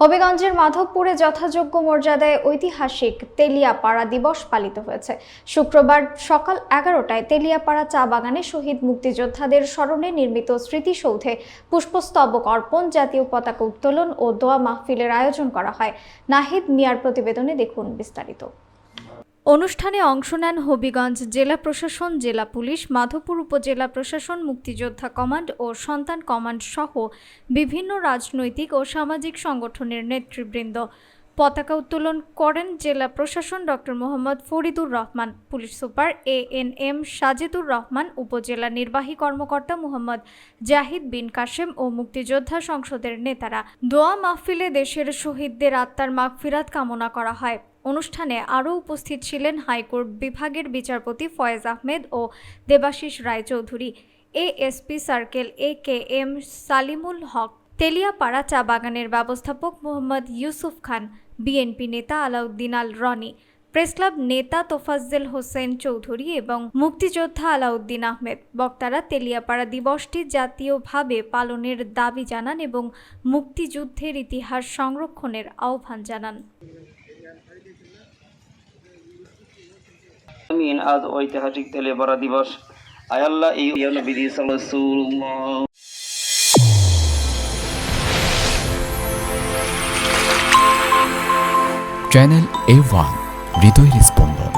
হবিগঞ্জের মাধবপুরে যথাযোগ্য মর্যাদায় ঐতিহাসিক তেলিয়াপাড়া দিবস পালিত হয়েছে। শুক্রবার সকাল এগারোটায় তেলিয়াপাড়া চা বাগানে শহীদ মুক্তিযোদ্ধাদের স্মরণে নির্মিত স্মৃতিসৌধে পুষ্পস্তবক অর্পণ, জাতীয় পতাকা উত্তোলন ও দোয়া মাহফিলের আয়োজন করা হয়। নাহিদ মিয়ার প্রতিবেদনে দেখুন বিস্তারিত। অনুষ্ঠানে অংশ নেন হবিগঞ্জ জেলা প্রশাসন, জেলা পুলিশ, মাধবপুর উপজেলা প্রশাসন, মুক্তিযোদ্ধা কমান্ড ও সন্তান কমান্ড সহ বিভিন্ন রাজনৈতিক ও সামাজিক সংগঠনের নেতৃবৃন্দ। পতাকা উত্তোলন করেন জেলা প্রশাসন doctor Mohammad Faridur Rahman, police super A N M Sajedur Rahman, উপজেলা নির্বাহী কর্মকর্তা মোহাম্মদ জাহিদ বিন কাশেম ও মুক্তিযোদ্ধা সংসদের নেতারা। দোয়া মাহফিলে দেশের শহীদদের আত্মার মাগফিরাত কামনা করা হয়। অনুষ্ঠানে আরও উপস্থিত ছিলেন হাইকোর্ট বিভাগের বিচারপতি ফয়েজ আহমেদ ও Debashis Roychowdhury, ASP circle A K M Salimul Haque, Teliapara চা বাগানের ব্যবস্থাপক মোহাম্মদ ইউসুফ খান, বিএনপি নেতা আলাউদ্দিন আল রনি প্রেসক্লাব নেতা তোফাজ্জেল হোসেন চৌধুরী এবং মুক্তিযোদ্ধা আলাউদ্দিন আহমেদ। বক্তারা তেলিয়াপাড়া দিবসটি জাতীয়ভাবে পালনের দাবি জানান এবং মুক্তিযুদ্ধের ইতিহাস সংরক্ষণের আহ্বান জানান। আমিন, আজ ঐতিহাসিক তেলে তেলেপাড়া দিবস আয়াল্লাহ এই নবী সাল্লাল্লাহু চ্যানেল এ ওয়ান হৃদয় স্পন্দন।